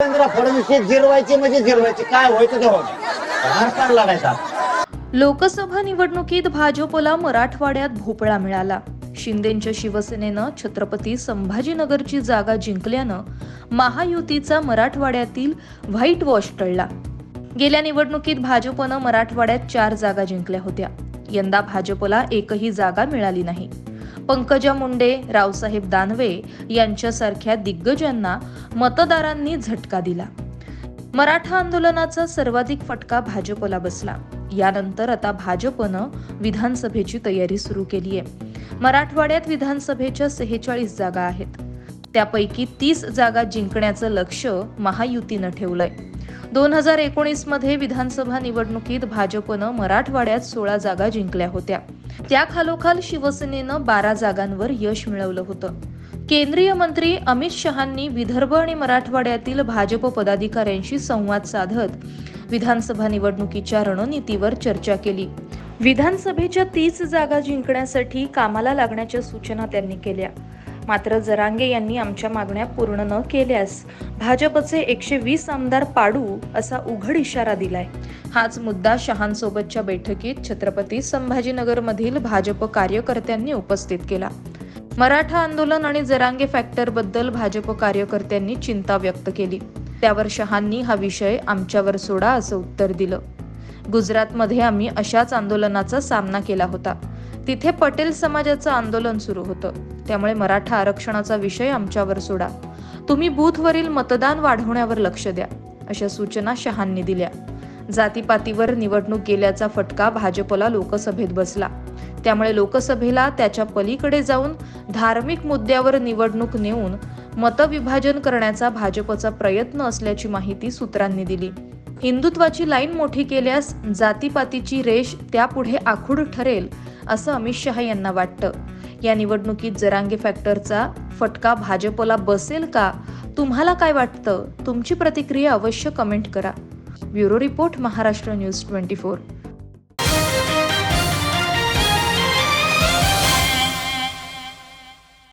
देवेंद्र फडणवीस जिरवायचे म्हणजे जिरवायचे. काय व्हायचं ते लोकसभा निवडणुकीत भाजपला मराठवाड्यात भोपळा मिळाला. शिंदेच्या शिवसेनेनं छत्रपती संभाजीनगरची जागा जिंकल्यानं महायुतीचा मराठवाड्यातील व्हाईट वॉश टळला. गेल्या निवडणुकीत भाजपनं मराठवाड्यात चार जागा जिंकल्या होत्या. यंदा भाजपला एकही जागा मिळाली नाही. पंकजा मुंडे रावसाहेब दानवे यांच्यासारख्या दिग्गजांना मतदारांनी झटका दिला. मराठा आंदोलनाचा सर्वाधिक फटका भाजपला बसला. यानंतर आता भाजपनं विधानसभेची तयारी सुरू केली आहे. मराठवाड्यात विधानसभेच्या सेहेचाळीस जागा आहेत. त्यापैकी तीस जागा जिंकण्याचं लक्ष महायुतीनं ठेवलंय. दोन हजार एकोणीसमध्ये विधानसभा निवडणुकीत भाजपनं मराठवाड्यात सोळा जागा जिंकल्या होत्या. त्या खालोखाल शिवसेनेनं बारा जागांवर यश मिळवलं होतं. केंद्रीय मंत्री अमित शहांनी विदर्भ आणि मराठवाड्यातील भाजप पदाधिकाऱ्यांशी संवाद साधत विधानसभा निवडणुकीच्या रणनीतीवर चर्चा केली. विधानसभेच्या तीस जागा जिंकण्यासाठी कामाला लागण्याच्या सूचना त्यांनी केल्या. मात्र जरांगे यांनी आमच्या मागण्या पूर्ण न केल्यास भाजपचे एकशे वीस आमदार पाडू असा उघड इशारा दिलाय. हाच मुद्दा शहांसोबतच्या बैठकीत छत्रपती संभाजीनगरमधील भाजप कार्यकर्त्यांनी उपस्थित केला. मराठा आंदोलन आणि जरांगे फॅक्टरबद्दल भाजप कार्यकर्त्यांनी चिंता व्यक्त केली. त्यावर शहांनी हा विषय आमच्यावर सोडा असं उत्तर दिलं. गुजरातमध्ये आम्ही अशाच आंदोलनाचा सामना केला होता. तिथे पटेल समाजाचं आंदोलन सुरू होतं. त्यामुळे मराठा आरक्षणाचा विषय आमच्यावर सोडा. तुम्ही बूथवरील मतदान वाढवण्यावर लक्ष द्या अशा सूचना शहांनी दिल्या. जातीपातीवर निवडणूक गेल्याचा फटका भाजपला लोकसभेत बसला. त्यामुळे लोकसभेला त्याच्या पलीकडे जाऊन धार्मिक मुद्द्यावर निवडणूक नेऊन मतविभाजन करण्याचा भाजपचा प्रयत्न असल्याची माहिती सूत्रांनी दिली. हिंदुत्वाची लाईन मोठी केल्यास जातीपातीची रेष त्यापुढे आखूड ठरेल असं अमित शहा यांना वाटतं. या निवडणुकीत जरांगे फॅक्टरचा फटका भाजपला बसेल का? तुम्हाला काय वाटतं? तुमची प्रतिक्रिया अवश्य कमेंट करा. Bureau report Maharashtra news twenty four.